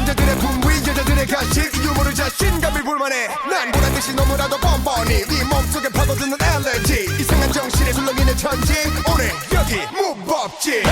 남자들의 분위 여자들의 간식 유머를 자신감을 불만해. 난 보란듯이 너무나도 뻔뻔히 네 몸속에 파고드는 알레지 이상한 정신에 술렁이는 천지. 오늘 여기 무법지.